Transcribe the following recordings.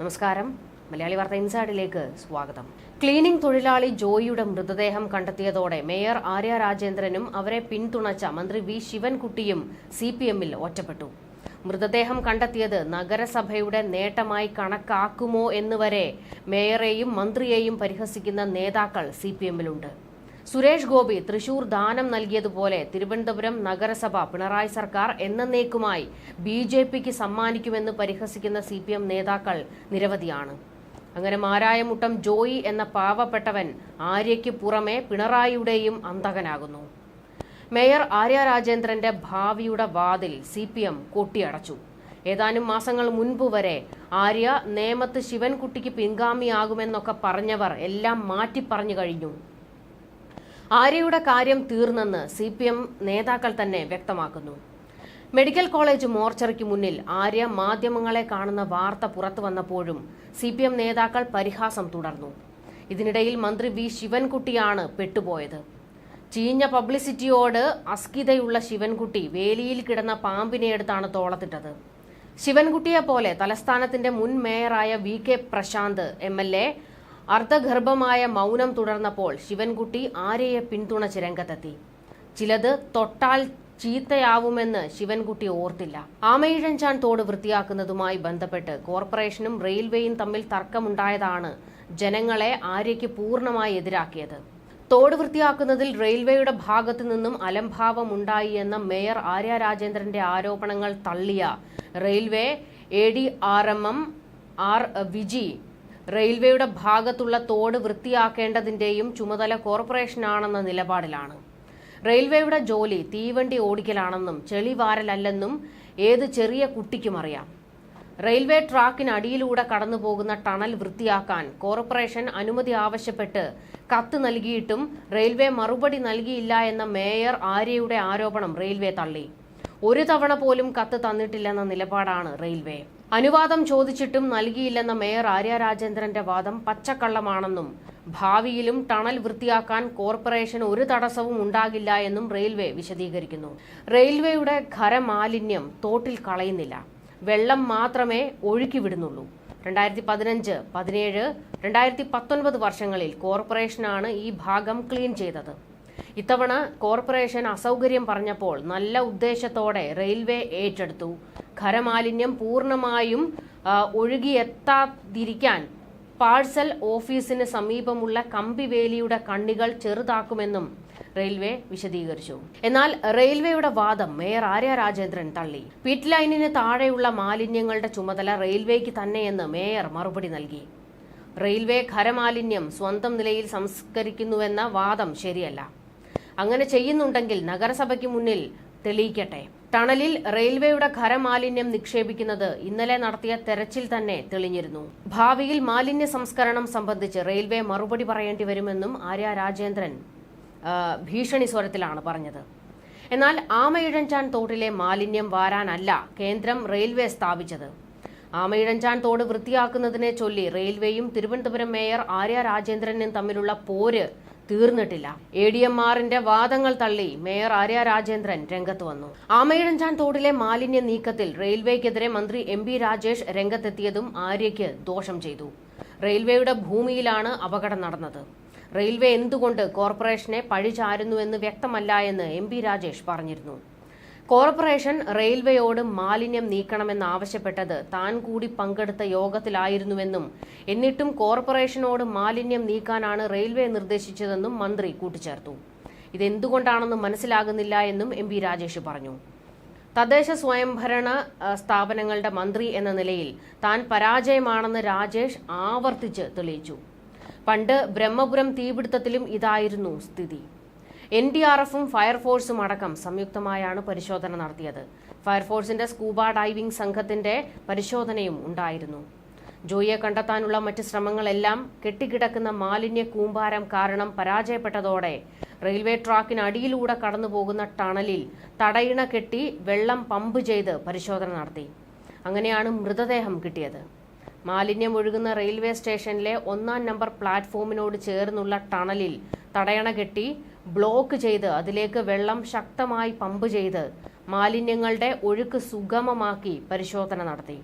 നമസ്കാരം. മലയാളി വാർത്ത ഇൻസൈഡിലേക്ക് സ്വാഗതം. ക്ലീനിംഗ് തൊഴിലാളി ജോയിയുടെ മൃതദേഹം കണ്ടെത്തിയതോടെ മേയർ ആര്യ രാജേന്ദ്രനും അവരെ പിന്തുണച്ച മന്ത്രി വി ശിവൻകുട്ടിയും സി പി എമ്മിൽ ഒറ്റപ്പെട്ടു. മൃതദേഹം കണ്ടെത്തിയത് നഗരസഭയുടെ നേട്ടമായി കണക്കാക്കുമോ എന്നുവരെ മേയറെയും മന്ത്രിയെയും പരിഹസിക്കുന്ന നേതാക്കൾ സി പി എമ്മിലുണ്ട് സുരേഷ് ഗോപി തൃശൂർ ദാനം നൽകിയതുപോലെ തിരുവനന്തപുരം നഗരസഭ പിണറായി സർക്കാർ എന്നേക്കുമായി ബി ജെ പിക്ക് സമ്മാനിക്കുമെന്ന് പരിഹസിക്കുന്ന സി പി എം നേതാക്കൾ നിരവധിയാണ്. അങ്ങനെ മാരായമുട്ടം ജോയി എന്ന പാവപ്പെട്ടവൻ ആര്യയ്ക്ക് പുറമെ പിണറായിയുടെയും അന്തകനാകുന്നു. മേയർ ആര്യ രാജേന്ദ്രന്റെ ഭാവിയുടെ വാതിൽ സി പി എം കൊട്ടിയടച്ചു. ഏതാനും മാസങ്ങൾ മുൻപ് വരെ ആര്യ നേമത്ത് ശിവൻകുട്ടിക്ക് പിൻഗാമിയാകുമെന്നൊക്കെ പറഞ്ഞവർ എല്ലാം മാറ്റി പറഞ്ഞു കഴിഞ്ഞു. ആര്യയുടെ കാര്യം തീർന്നെന്ന് സി പി എം നേതാക്കൾ തന്നെ വ്യക്തമാക്കുന്നു. മെഡിക്കൽ കോളേജ് മോർച്ചറിക്ക് മുന്നിൽ ആര്യ മാധ്യമങ്ങളെ കാണുന്ന വാർത്ത പുറത്തു വന്നപ്പോഴും സി പി എം നേതാക്കൾ പരിഹാസം തുടർന്നു. ഇതിനിടയിൽ മന്ത്രി വി ശിവൻകുട്ടിയാണ് പെട്ടുപോയത്. ചീഞ്ഞ പബ്ലിസിറ്റിയോട് അസ്കിതയുള്ള ശിവൻകുട്ടി വേലിയിൽ കിടന്ന പാമ്പിനെ എടുത്താണ് തോളത്തിട്ടത്. ശിവൻകുട്ടിയെ പോലെ തലസ്ഥാനത്തിന്റെ മുൻ മേയറായ V K Prashanth M L A അർദ്ധഗർഭമായ മൗനം തുടർന്നപ്പോൾ ശിവൻകുട്ടി ആരെയെ പിന്തുണച്ച് രംഗത്തെത്തി? ചിലത് തൊട്ടാൽ ചീത്തയാവുമെന്ന് ശിവൻകുട്ടി ഓർത്തില്ല. ആമയിഴഞ്ചാൻ തോട് വൃത്തിയാക്കുന്നതുമായി ബന്ധപ്പെട്ട് കോർപ്പറേഷനും റെയിൽവേയും തമ്മിൽ തർക്കമുണ്ടായതാണ് ജനങ്ങളെ ആര്യയ്ക്ക് പൂർണമായി എതിരാക്കിയത്. തോട് വൃത്തിയാക്കുന്നതിൽ റെയിൽവേയുടെ ഭാഗത്തു നിന്നും അലംഭാവമുണ്ടായി എന്ന മേയർ ആര്യ രാജേന്ദ്രന്റെ ആരോപണങ്ങൾ തള്ളിയ railway A D R M M R Viji റെയിൽവേയുടെ ഭാഗത്തുള്ള തോട് വൃത്തിയാക്കേണ്ടതിന്റെയും ചുമതല കോർപ്പറേഷനാണെന്ന നിലപാടിലാണ്. റെയിൽവേയുടെ ജോലി തീവണ്ടി ഓടിക്കലാണെന്നും ചെളിവാരലല്ലെന്നും ഏത് ചെറിയ കുട്ടിക്കും അറിയാം. റെയിൽവേ ട്രാക്കിനടിയിലൂടെ കടന്നുപോകുന്ന ടണൽ വൃത്തിയാക്കാൻ കോർപ്പറേഷൻ അനുമതി ആവശ്യപ്പെട്ട് കത്ത് നൽകിയിട്ടും റെയിൽവേ മറുപടി നൽകിയില്ല എന്ന മേയർ ആര്യയുടെ ആരോപണം റെയിൽവേ തള്ളി. ഒരു തവണ പോലും കത്ത് തന്നിട്ടില്ലെന്ന നിലപാടാണ് റെയിൽവേ. അനുവാദം ചോദിച്ചിട്ടും നൽകിയില്ലെന്ന മേയർ ആര്യ രാജേന്ദ്രന്റെ വാദം പച്ചക്കള്ളമാണെന്നും ഭാവിയിലും ടണൽ വൃത്തിയാക്കാൻ കോർപ്പറേഷൻ ഒരു തടസ്സവും ഉണ്ടാകില്ല എന്നും റെയിൽവേ വിശദീകരിക്കുന്നു. റെയിൽവേയുടെ ഖരമാലിന്യം തോട്ടിൽ കളയുന്നില്ല. വെള്ളം മാത്രമേ ഒഴുക്കി വിടുന്നുള്ളൂ രണ്ടായിരത്തി പതിനഞ്ച് പതിനേഴ് രണ്ടായിരത്തി പത്തൊൻപത് വർഷങ്ങളിൽ കോർപ്പറേഷനാണ് ഈ ഭാഗം ക്ലീൻ ചെയ്തത്. ഇത്തവണ കോർപ്പറേഷൻ അസൗകര്യം പറഞ്ഞപ്പോൾ നല്ല ഉദ്ദേശത്തോടെ റെയിൽവേ ഏറ്റെടുത്തു. ഖരമാലിന്യം പൂർണമായും ഒഴുകിയെത്താതിരിക്കാൻ പാഴ്സൽ ഓഫീസിന് സമീപമുള്ള കമ്പിവേലിയുടെ കണ്ണികൾ ചെറുതാക്കുമെന്നും റെയിൽവേ വിശദീകരിച്ചു. എന്നാൽ റെയിൽവേയുടെ വാദം മേയർ ആര്യ രാജേന്ദ്രൻ തള്ളി. പിറ്റ് ലൈനിന് താഴെയുള്ള മാലിന്യങ്ങളുടെ ചുമതല റെയിൽവേക്ക് തന്നെയെന്ന് മേയർ മറുപടി നൽകി. റെയിൽവേ ഖരമാലിന്യം സ്വന്തം നിലയിൽ സംസ്കരിക്കുന്നുവെന്ന വാദം ശരിയല്ല. അങ്ങനെ ചെയ്യുന്നുണ്ടെങ്കിൽ നഗരസഭയ്ക്ക് മുന്നിൽ തെളിയിക്കട്ടെ. ടണലിൽ റെയിൽവേയുടെ ഖരമാലിന്യം നിക്ഷേപിക്കുന്നത് ഇന്നലെ നടത്തിയ തെരച്ചിൽ തന്നെ തെളിഞ്ഞിരുന്നു. ഭാവിയിൽ മാലിന്യ സംസ്കരണം സംബന്ധിച്ച് റെയിൽവേ മറുപടി പറയേണ്ടി വരുമെന്നും ആര്യ രാജേന്ദ്രൻ ഭീഷണി സ്വരത്തിലാണ് പറഞ്ഞത്. എന്നാൽ ആമയിഴഞ്ചാൻ തോട്ടിലെ മാലിന്യം വാരാനല്ല കേന്ദ്രം റെയിൽവേ സ്ഥാപിച്ചത്. ആമയിഴഞ്ചാൻ തോട് വൃത്തിയാക്കുന്നതിനെ ചൊല്ലി റെയിൽവേയും തിരുവനന്തപുരം മേയർ ആര്യ രാജേന്ദ്രനും തമ്മിലുള്ള പോര് തീർന്നിട്ടില്ല. എ ഡി എം ആറിന്റെ വാദങ്ങൾ തള്ളി മേയർ ആര്യ രാജേന്ദ്രൻ രംഗത്ത് വന്നു. ആമയിഴഞ്ചാൻ തോടിലെ മാലിന്യ നീക്കത്തിൽ റെയിൽവേക്കെതിരെ മന്ത്രി എം ബി രാജേഷ് രംഗത്തെത്തിയതും ആര്യയ്ക്ക് ദോഷം ചെയ്തു. റെയിൽവേയുടെ ഭൂമിയിലാണ് അപകടം നടന്നത്. റെയിൽവേ എന്തുകൊണ്ട് കോർപ്പറേഷനെ പഴിചാരുന്നുവെന്ന് വ്യക്തമല്ല എന്ന് എം പി രാജേഷ് പറഞ്ഞിരുന്നു. കോർപ്പറേഷൻ റെയിൽവേയോട് മാലിന്യം നീക്കണമെന്നാവശ്യപ്പെട്ടത് താൻ കൂടി പങ്കെടുത്ത യോഗത്തിലായിരുന്നുവെന്നും എന്നിട്ടും കോർപ്പറേഷനോട് മാലിന്യം നീക്കാനാണ് റെയിൽവേ നിർദ്ദേശിച്ചതെന്നും മന്ത്രി കൂട്ടിച്ചേർത്തു. ഇതെന്തുകൊണ്ടാണെന്ന് മനസ്സിലാകുന്നില്ല എന്നും എം രാജേഷ് പറഞ്ഞു. തദ്ദേശ സ്വയംഭരണ സ്ഥാപനങ്ങളുടെ മന്ത്രി എന്ന നിലയിൽ താൻ പരാജയമാണെന്ന് രാജേഷ് ആവർത്തിച്ച് തെളിയിച്ചു. പണ്ട് ബ്രഹ്മപുരം തീപിടുത്തത്തിലും ഇതായിരുന്നു സ്ഥിതി. എൻ ഡി ആർ എഫും ഫയർഫോഴ്സും അടക്കം സംയുക്തമായാണ് പരിശോധന നടത്തിയത്. ഫയർഫോഴ്സിന്റെ സ്കൂബ ഡൈവിംഗ് സംഘത്തിന്റെ പരിശോധനയും ഉണ്ടായിരുന്നു. ജോയിയെ കണ്ടെത്താനുള്ള മറ്റ് ശ്രമങ്ങളെല്ലാം കെട്ടിക്കിടക്കുന്ന മാലിന്യ കൂമ്പാരം കാരണം പരാജയപ്പെട്ടതോടെ റെയിൽവേ ട്രാക്കിനടിയിലൂടെ കടന്നുപോകുന്ന ടണലിൽ തടയിണ കെട്ടി വെള്ളം പമ്പ് ചെയ്ത് പരിശോധന നടത്തി. അങ്ങനെയാണ് മൃതദേഹം കിട്ടിയത്. മാലിന്യം ഒഴുകുന്ന റെയിൽവേ സ്റ്റേഷനിലെ ഒന്നാം നമ്പർ പ്ലാറ്റ്ഫോമിനോട് ചേർന്നുള്ള ടണലിൽ തടയണ കെട്ടി ബ്ലോക്ക് ചെയ്ത് അതിലേക്ക് വെള്ളം ശക്തമായി പമ്പ് ചെയ്ത് മാലിന്യങ്ങളുടെ ഒഴുക്ക് സുഗമമാക്കി പരിശോധന നടത്തി.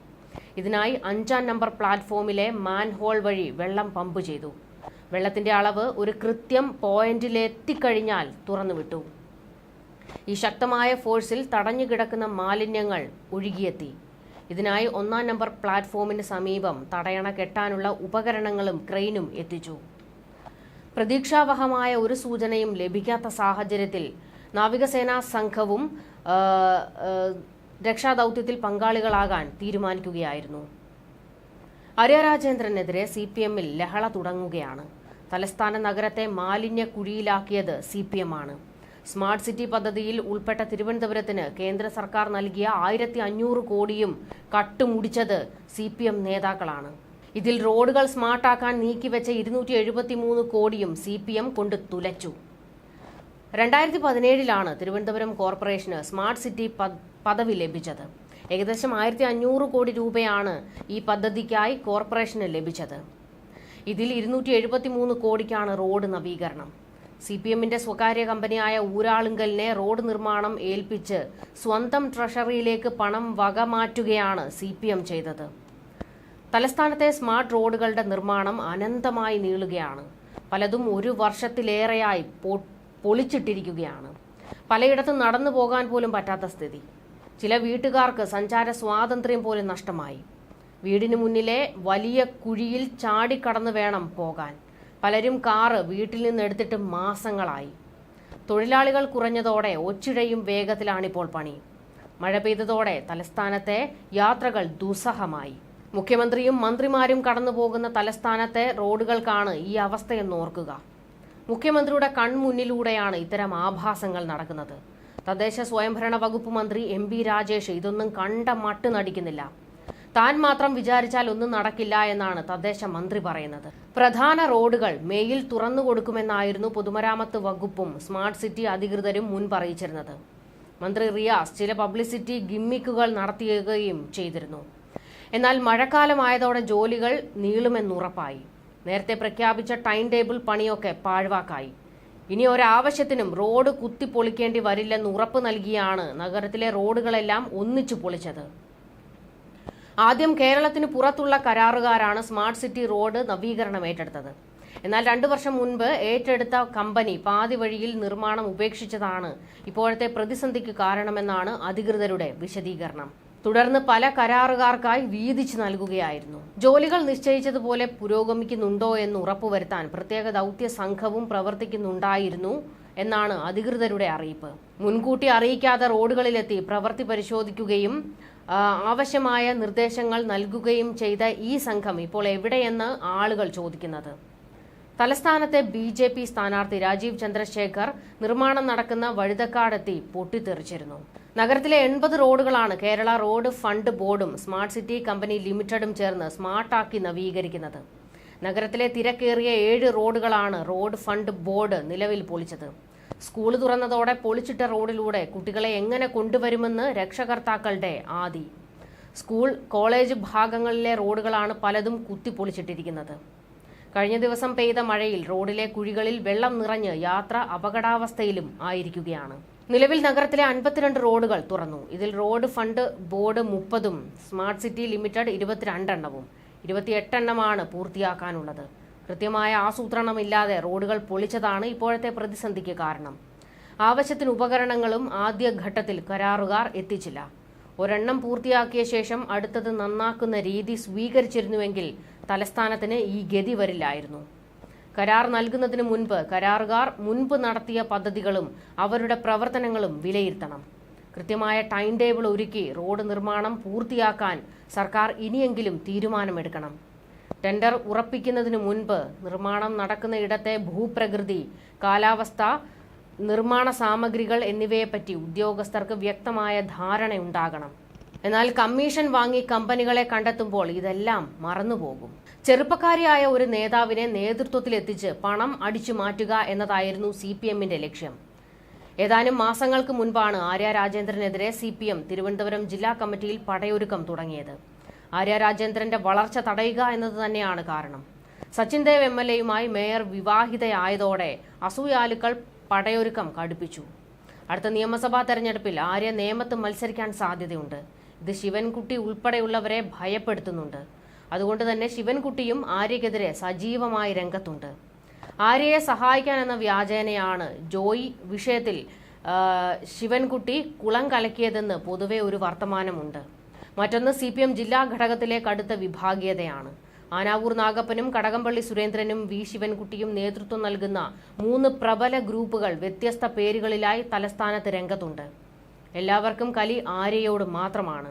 ഇതിനായി അഞ്ചാം നമ്പർ പ്ലാറ്റ്ഫോമിലെ മാൻഹോൾ വഴി വെള്ളം പമ്പ് ചെയ്തു. വെള്ളത്തിന്റെ അളവ് ഒരു കൃത്യം പോയിന്റിലെത്തിക്കഴിഞ്ഞാൽ തുറന്നുവിട്ടു. ഈ ശക്തമായ ഫോഴ്സിൽ തടഞ്ഞു കിടക്കുന്ന മാലിന്യങ്ങൾ ഒഴുകിയെത്തി. ഇതിനായി ഒന്നാം നമ്പർ പ്ലാറ്റ്ഫോമിന് സമീപം തടയണ കെട്ടാനുള്ള ഉപകരണങ്ങളും ക്രെയിനും എത്തിച്ചു. പ്രതീക്ഷാവഹമായ ഒരു സൂചനയും ലഭിക്കാത്ത സാഹചര്യത്തിൽ നാവികസേനാ സംഘവും രക്ഷാദൗത്യത്തിൽ പങ്കാളികളാകാൻ തീരുമാനിക്കുകയായിരുന്നു. അര്യരാജേന്ദ്രനെതിരെ സി പി എമ്മിൽ ലഹള തുടങ്ങുകയാണ്. തലസ്ഥാന നഗരത്തെ മാലിന്യ കുഴിയിലാക്കിയത് സി പി എം ആണ് സ്മാർട്ട് സിറ്റി പദ്ധതിയിൽ ഉൾപ്പെട്ട തിരുവനന്തപുരത്തിന് കേന്ദ്ര സർക്കാർ നൽകിയ ആയിരത്തി അഞ്ഞൂറ് കോടിയും കട്ടുമുടിച്ചത് സി പി എം നേതാക്കളാണ്. ഇതിൽ റോഡുകൾ സ്മാർട്ടാക്കാൻ നീക്കിവെച്ച ഇരുന്നൂറ്റി എഴുപത്തി മൂന്ന് കോടിയും സി പി എം കൊണ്ട് തുലച്ചു. രണ്ടായിരത്തി പതിനേഴിലാണ് തിരുവനന്തപുരം കോർപ്പറേഷന് സ്മാർട്ട് സിറ്റി പദവി ലഭിച്ചത്. ഏകദേശം ആയിരത്തി അഞ്ഞൂറ് കോടി രൂപയാണ് ഈ പദ്ധതിക്കായി കോർപ്പറേഷന് ലഭിച്ചത്. ഇതിൽ ഇരുന്നൂറ്റി എഴുപത്തി മൂന്ന് കോടിക്കാണ് റോഡ് നവീകരണം. സി പി എമ്മിന്റെ സ്വകാര്യ കമ്പനിയായ ഊരാളുങ്കലിനെ റോഡ് നിർമ്മാണം ഏൽപ്പിച്ച് സ്വന്തം ട്രഷറിയിലേക്ക് പണം വകമാറ്റുകയാണ് സി പി എം ചെയ്തത്. തലസ്ഥാനത്തെ സ്മാർട്ട് റോഡുകളുടെ നിർമ്മാണം അനന്തമായി നീളുകയാണ്. പലതും ഒരു വർഷത്തിലേറെയായി പൊളിച്ചിട്ടിരിക്കുകയാണ്. പലയിടത്തും നടന്നു പോകാൻ പോലും പറ്റാത്ത സ്ഥിതി. ചില വീട്ടുകാർക്ക് സഞ്ചാര സ്വാതന്ത്ര്യം പോലും നഷ്ടമായി. വീടിന് മുന്നിലെ വലിയ കുഴിയിൽ ചാടിക്കടന്നു വേണം പോകാൻ. പലരും കാറ് വീട്ടിൽ നിന്ന് എടുത്തിട്ട് മാസങ്ങളായി. തൊഴിലാളികൾ കുറഞ്ഞതോടെ ഒച്ചിഴയും വേഗത്തിലാണിപ്പോൾ പണി. മഴ പെയ്തതോടെ തലസ്ഥാനത്തെ യാത്രകൾ ദുസ്സഹമായി. മുഖ്യമന്ത്രിയും മന്ത്രിമാരും കടന്നുപോകുന്ന തലസ്ഥാനത്തെ റോഡുകൾക്കാണ് ഈ അവസ്ഥയെന്ന് ഓർക്കുക. മുഖ്യമന്ത്രിയുടെ കൺമുന്നിലൂടെയാണ് ഇത്തരം ആഭാസങ്ങൾ നടക്കുന്നത്. തദ്ദേശ സ്വയംഭരണ വകുപ്പ് മന്ത്രി എം ബി രാജേഷ് ഇതൊന്നും കണ്ട മട്ട് നടിക്കുന്നില്ല. താൻ മാത്രം വിചാരിച്ചാൽ ഒന്നും നടക്കില്ല എന്നാണ് തദ്ദേശ മന്ത്രി പറയുന്നത്. പ്രധാന റോഡുകൾ മേയിൽ തുറന്നു കൊടുക്കുമെന്നായിരുന്നു പൊതുമരാമത്ത് വകുപ്പും സ്മാർട്ട് സിറ്റി അധികൃതരും മുൻപറിയിച്ചിരുന്നത് മന്ത്രി റിയാസ് ചില പബ്ലിസിറ്റി ഗിമ്മിക്കുകൾ നടത്തിയുകയും ചെയ്തിരുന്നു. എന്നാൽ മഴക്കാലമായതോടെ ജോലികൾ നീളുമെന്നുറപ്പായി. നേരത്തെ പ്രഖ്യാപിച്ച ടൈം ടേബിൾ പണിയൊക്കെ പാഴ്വാക്കായി. ഇനി ഒരാവശ്യത്തിനും റോഡ് കുത്തിപ്പൊളിക്കേണ്ടി വരില്ലെന്ന് ഉറപ്പ് നൽകിയാണ് നഗരത്തിലെ റോഡുകളെല്ലാം ഒന്നിച്ചു പൊളിച്ചത്. ആദ്യം കേരളത്തിന് പുറത്തുള്ള കരാറുകാരാണ് സ്മാർട്ട് സിറ്റി റോഡ് നവീകരണം ഏറ്റെടുത്തത്. എന്നാൽ രണ്ടു വർഷം മുൻപ് ഏറ്റെടുത്ത കമ്പനി പാതി വഴിയിൽ നിർമ്മാണം ഉപേക്ഷിച്ചതാണ് ഇപ്പോഴത്തെ പ്രതിസന്ധിക്ക് കാരണമെന്നാണ് അധികൃതരുടെ വിശദീകരണം. തുടർന്ന് പല കരാറുകാർക്കായി വീതിച്ച് നൽകുകയായിരുന്നു. ജോലികൾ നിശ്ചയിച്ചതുപോലെ പുരോഗമിക്കുന്നുണ്ടോ എന്ന് ഉറപ്പുവരുത്താൻ പ്രത്യേക ദൗത്യ സംഘവും പ്രവർത്തിക്കുന്നുണ്ടായിരുന്നു എന്നാണ് അധികൃതരുടെ അറിയിപ്പ്. മുൻകൂട്ടി അറിയിക്കാതെ റോഡുകളിലെത്തി പ്രവൃത്തി പരിശോധിക്കുകയും ആവശ്യമായ നിർദ്ദേശങ്ങൾ നൽകുകയും ചെയ്ത ഈ സംഘം ഇപ്പോൾ എവിടെയെന്ന് ആളുകൾ ചോദിക്കുന്നത്. തലസ്ഥാനത്തെ ബി ജെ പി സ്ഥാനാർത്ഥി രാജീവ് ചന്ദ്രശേഖർ നിർമ്മാണം നടക്കുന്ന വഴുതക്കാടെത്തി പൊട്ടിത്തെറിച്ചിരുന്നു. നഗരത്തിലെ എൺപത് റോഡുകളാണ് കേരള റോഡ് ഫണ്ട് ബോർഡും സ്മാർട്ട് സിറ്റി കമ്പനി ലിമിറ്റഡും ചേർന്ന് സ്മാർട്ടാക്കി നവീകരിക്കുന്നത്. നഗരത്തിലെ തിരക്കേറിയ ഏഴ് റോഡുകളാണ് റോഡ് ഫണ്ട് ബോർഡ് നിലവിൽ പൊളിച്ചത്. സ്കൂൾ തുറന്നതോടെ പൊളിച്ചിട്ട റോഡിലൂടെ കുട്ടികളെ എങ്ങനെ കൊണ്ടുവരുമെന്ന് രക്ഷകർത്താക്കളുടെ ആദി. സ്കൂൾ കോളേജ് ഭാഗങ്ങളിലെ റോഡുകളാണ് പലതും കുത്തിപ്പൊളിച്ചിട്ടിരിക്കുന്നത്. കഴിഞ്ഞ ദിവസം പെയ്ത മഴയിൽ റോഡിലെ കുഴികളിൽ വെള്ളം നിറഞ്ഞ് യാത്ര അപകടാവസ്ഥയിലും ആയിരിക്കുകയാണ്. നിലവിൽ നഗരത്തിലെ അൻപത്തിരണ്ട് റോഡുകൾ തുറന്നു. ഇതിൽ റോഡ് ഫണ്ട് ബോർഡ് മുപ്പതും സ്മാർട്ട് സിറ്റി ലിമിറ്റഡ് ഇരുപത്തിരണ്ടെണ്ണവും ഇരുപത്തിയെട്ടെണ്ണമാണ് പൂർത്തിയാക്കാനുള്ളത്. കൃത്യമായ ആസൂത്രണമില്ലാതെ റോഡുകൾ പൊളിച്ചതാണ് ഇപ്പോഴത്തെ പ്രതിസന്ധിക്ക് കാരണം. ആവശ്യത്തിന് ഉപകരണങ്ങളും ആദ്യഘട്ടത്തിൽ കരാറുകാർ എത്തിച്ചില്ല. ഒരെണ്ണം പൂർത്തിയാക്കിയ ശേഷം അടുത്തത് നന്നാക്കുന്ന രീതി സ്വീകരിച്ചിരുന്നുവെങ്കിൽ തലസ്ഥാനത്തിന് ഈ ഗതി വരില്ലായിരുന്നു. കരാർ നൽകുന്നതിന് മുൻപ് കരാറുകാർ മുൻപ് നടത്തിയ പദ്ധതികളും അവരുടെ പ്രവർത്തനങ്ങളും വിലയിരുത്തണം. കൃത്യമായ ടൈം ടേബിൾ ഒരുക്കി റോഡ് നിർമ്മാണം പൂർത്തിയാക്കാൻ സർക്കാർ ഇനിയെങ്കിലും തീരുമാനമെടുക്കണം. ടെൻഡർ ഉറപ്പിക്കുന്നതിന് മുൻപ് നിർമ്മാണം നടക്കുന്ന ഇടത്തെ ഭൂപ്രകൃതി കാലാവസ്ഥ നിർമ്മാണ സാമഗ്രികൾ എന്നിവയെപ്പറ്റി ഉദ്യോഗസ്ഥർക്ക് വ്യക്തമായ ധാരണയുണ്ടാകണം. എന്നാൽ കമ്മീഷൻ വാങ്ങി കമ്പനികളെ കണ്ടെത്തുമ്പോൾ ഇതെല്ലാം മറന്നുപോകും. ചെറുപ്പക്കാരിയായ ഒരു നേതാവിനെ നേതൃത്വത്തിലെത്തിച്ച് പണം അടിച്ചു മാറ്റുക എന്നതായിരുന്നു സി പി എമ്മിന്റെ ലക്ഷ്യം. ഏതാനും മാസങ്ങൾക്ക് മുൻപാണ് ആര്യ രാജേന്ദ്രനെതിരെ സി പി എം തിരുവനന്തപുരം ജില്ലാ കമ്മിറ്റിയിൽ പടയൊരുക്കം തുടങ്ങിയത്. ആര്യ രാജേന്ദ്രന്റെ വളർച്ച തടയുക എന്നത് തന്നെയാണ് കാരണം. സച്ചിൻ ദേവ് എം എൽ എയുമായി മേയർ വിവാഹിതയായതോടെ അസൂയാലുക്കൾ പടയൊരുക്കം കടുപ്പിച്ചു. അടുത്ത നിയമസഭാ തെരഞ്ഞെടുപ്പിൽ ആര്യ നേമത്ത് മത്സരിക്കാൻ സാധ്യതയുണ്ട്. ഇത് ശിവൻകുട്ടി ഉൾപ്പെടെയുള്ളവരെ ഭയപ്പെടുത്തുന്നുണ്ട്. അതുകൊണ്ട് തന്നെ ശിവൻകുട്ടിയും ആര്യക്കെതിരെ സജീവമായി രംഗത്തുണ്ട്. ആര്യയെ സഹായിക്കാൻ എന്ന വ്യാജേനയാണ് ജോയി വിഷയത്തിൽ ശിവൻകുട്ടി കുളം കലക്കിയതെന്ന് പൊതുവെ ഒരു വർത്തമാനമുണ്ട്. മറ്റൊന്ന് സി പി എം ജില്ലാ ഘടകത്തിലെ കടുത്ത വിഭാഗീയതയാണ്. ആനാവൂർ നാഗപ്പനും കടകംപള്ളി സുരേന്ദ്രനും വി. ശിവൻകുട്ടിയും നേതൃത്വം നൽകുന്ന മൂന്ന് പ്രബല ഗ്രൂപ്പുകൾ വ്യത്യസ്ത പേരുകളിലായി തലസ്ഥാനത്ത് രംഗത്തുണ്ട്. എല്ലാവർക്കും കലി ആര്യയോട് മാത്രമാണ്.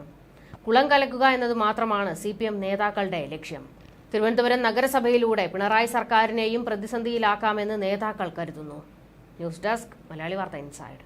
കുളം കലക്കുക എന്നത് മാത്രമാണ് സി പി എം നേതാക്കളുടെ ലക്ഷ്യം. തിരുവനന്തപുരം നഗരസഭയിലൂടെ പിണറായി സർക്കാരിനെയും പ്രതിസന്ധിയിലാക്കാമെന്ന് നേതാക്കൾ കരുതുന്നു. ന്യൂസ് ഡെസ്ക് മലയാളി വാർത്ത ഇൻസൈഡ്.